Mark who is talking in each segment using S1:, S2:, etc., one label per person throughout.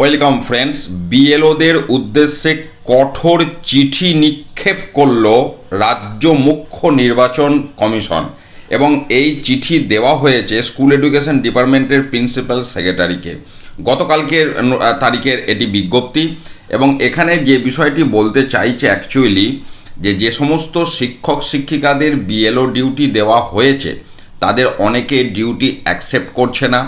S1: Welcome friends বিএলওদের উদ্দেশ্যে কঠোর চিঠি নিক্ষেপ করল রাজ্য মুখ্য নির্বাচন কমিশন এবং এই চিঠি দেওয়া হয়েছে স্কুল এডুকেশন ডিপার্টমেন্টের প্রিন্সিপাল সেক্রেটারিকে। গতকালকের তারিখের এটি বিজ্ঞপ্তি এবং এখানে যে বিষয়টি বলতে চাইছে অ্যাকচুয়ালি যে যে সমস্ত শিক্ষক শিক্ষিকাদের বিএলও ডিউটি দেওয়া হয়েছে, তাদের অনেকে ডিউটি অ্যাকসেপ্ট করছে না।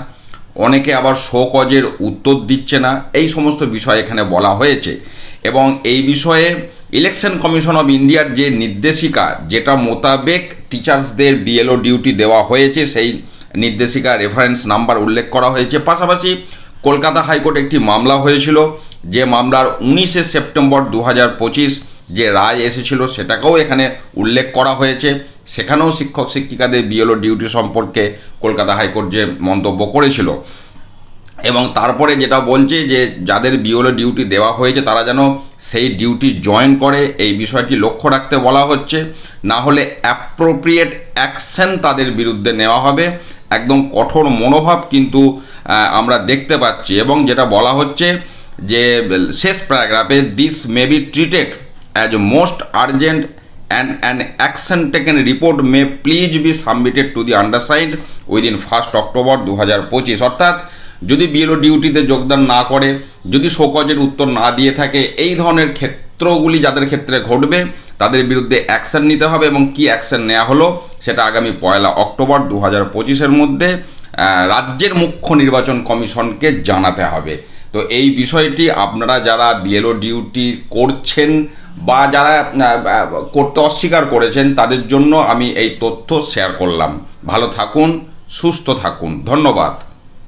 S1: অনেকে আবার শোকজের উত্তর দিচ্ছে না। এই সমস্ত বিষয় এখানে বলা হয়েছে। এবং এই বিষয়ে ইলেকশন কমিশন অব ইন্ডিয়ার যে নির্দেশিকা, যেটা মোতাবেক টিচার্সদের বিএলও ডিউটি দেওয়া হয়েছে, সেই নির্দেশিকা রেফারেন্স নাম্বার উল্লেখ করা হয়েছে। পাশাপাশি কলকাতা হাইকোর্ট একটি মামলা হয়েছিল। যে মামলার উনিশে সেপ্টেম্বর দু হাজার পঁচিশ যে রায় এসেছিল, সেটাকেও এখানে উল্লেখ করা হয়েছে। সেখানেও শিক্ষক শিক্ষিকাদের বিএলও ডিউটি সম্পর্কে কলকাতা হাইকোর্ট যে মন্তব্য করেছিল। এবং তারপরে যেটা বলছে যে, যাদের বিওলো ডিউটি দেওয়া হয়েছে, তারা যেন সেই ডিউটি জয়েন করে। এই বিষয়টি লক্ষ্য রাখতে বলা হচ্ছে, না হলে অ্যাপ্রোপ্রিয়েট অ্যাকশন তাদের বিরুদ্ধে নেওয়া হবে। একদম কঠোর মনোভাব কিন্তু আমরা দেখতে পাচ্ছি। এবং যেটা বলা হচ্ছে যে, শেষ প্যারাগ্রাফে this may be treated as most urgent and an action taken report may please be submitted to the undersigned within first October দু হাজার পঁচিশ অর্থাৎ, যদি বিএলও ডিউটিতে যোগদান না করে, যদি শোকজের উত্তর না দিয়ে থাকে, এই ধরনের ক্ষেত্রগুলি যাদের ক্ষেত্রে ঘটবে, তাদের বিরুদ্ধে অ্যাকশন নিতে হবে এবং কি অ্যাকশন নেওয়া হলো, সেটা আগামী পয়লা অক্টোবর দু হাজার মধ্যে রাজ্যের মুখ্য নির্বাচন কমিশনকে জানাতে হবে। তো এই বিষয়টি আপনারা যারা বিএলও ডিউটি করছেন বা যারা করতে অস্বীকার করেছেন, তাদের জন্য আমি এই তথ্য শেয়ার করলাম। ভালো থাকুন, সুস্থ থাকুন। ধন্যবাদ।